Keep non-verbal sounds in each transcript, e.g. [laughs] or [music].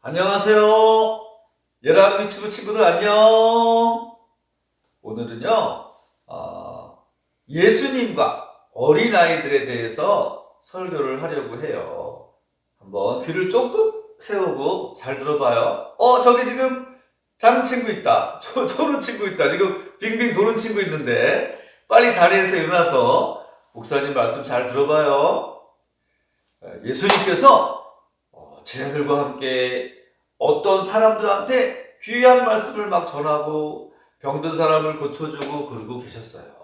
안녕하세요. 예락 유튜브 친구들 안녕. 오늘은요, 어, 예수님과 어린아이들에 대해서 설교를 하려고 해요. 한번 귀를 조금 세우고 잘 들어봐요. 어, 저기 지금 장 친구 있다. [laughs] 저, 저런 친구 있다. 지금 빙빙 도는 친구 있는데, 빨리 자리에서 일어나서 목사님 말씀 잘 들어봐요. 예수님께서 어, 제자들과 함께 어떤 사람들한테 귀한 말씀을 막 전하고 병든 사람을 고쳐주고 그러고 계셨어요.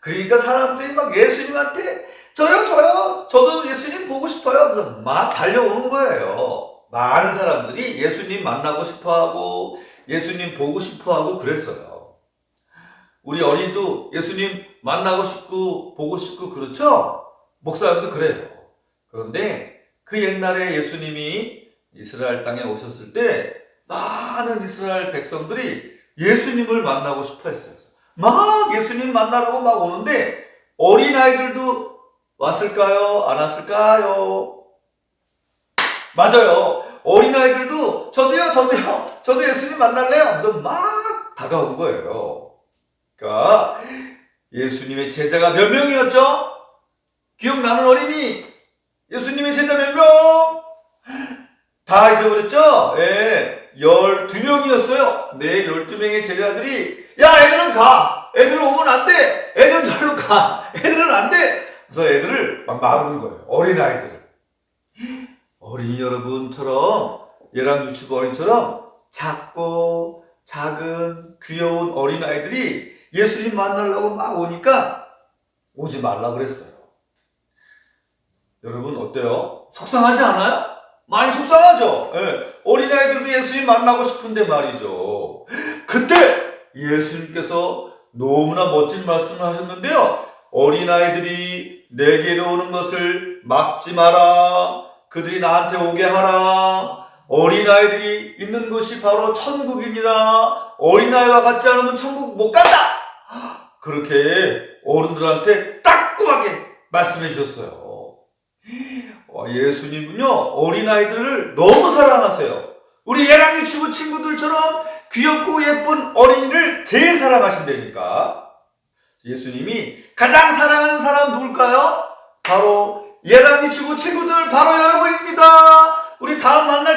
그러니까 사람들이 막 예수님한테 저요 저요 저도 예수님 보고 싶어요 하면서 막 달려오는 거예요. 많은 사람들이 예수님 만나고 싶어 하고 예수님 보고 싶어 하고 그랬어요. 우리 어린이도 예수님 만나고 싶고 보고 싶고 그렇죠? 목사님도 그래요. 그런데 그 옛날에 예수님이 이스라엘 땅에 오셨을 때 많은 이스라엘 백성들이 예수님을 만나고 싶어 했어요. 막 예수님 만나라고 막 오는데 어린아이들도 왔을까요? 안 왔을까요? 맞아요. 어린아이들도 저도요, 저도요, 저도 예수님 만날래요. 하면서 막 다가온 거예요. 그러니까 예수님의 제자가 몇 명이었죠? 기억나는 어린이? 예수님의 제자 몇 명? 다 잊어버렸죠? 예, 12명이었어요. 네, 12명의 제자들이, 야, 애들은 가! 애들은 오면 안 돼! 애들은 절로 가! 애들은 안 돼! 그래서 애들을 막 막는 거예요. 어린아이들을. 어린이 여러분처럼, 얘랑 유치부 어린처럼 작고, 작은, 귀여운 어린아이들이 예수님 만나려고 막 오니까 오지 말라 그랬어요. 여러분 어때요? 속상하지 않아요? 많이 속상하죠? 예. 어린아이들도 예수님 만나고 싶은데 말이죠. 그때 예수님께서 너무나 멋진 말씀을 하셨는데요. 어린아이들이 내게로 오는 것을 막지 마라. 그들이 나한테 오게 하라. 어린아이들이 있는 곳이 바로 천국이니라. 어린아이와 같지 않으면 천국 못 간다! 그렇게 어른들한테 따끔하게 말씀해 주셨어요. 와, 예수님은요, 어린아이들을 너무 사랑하세요. 우리 예랑 유치부 친구들처럼 귀엽고 예쁜 어린이를 제일 사랑하신다니까. 예수님이 가장 사랑하는 사람 누굴까요? 바로 예란이 주부 친구들 바로 여러분입니다. 우리 다음 만날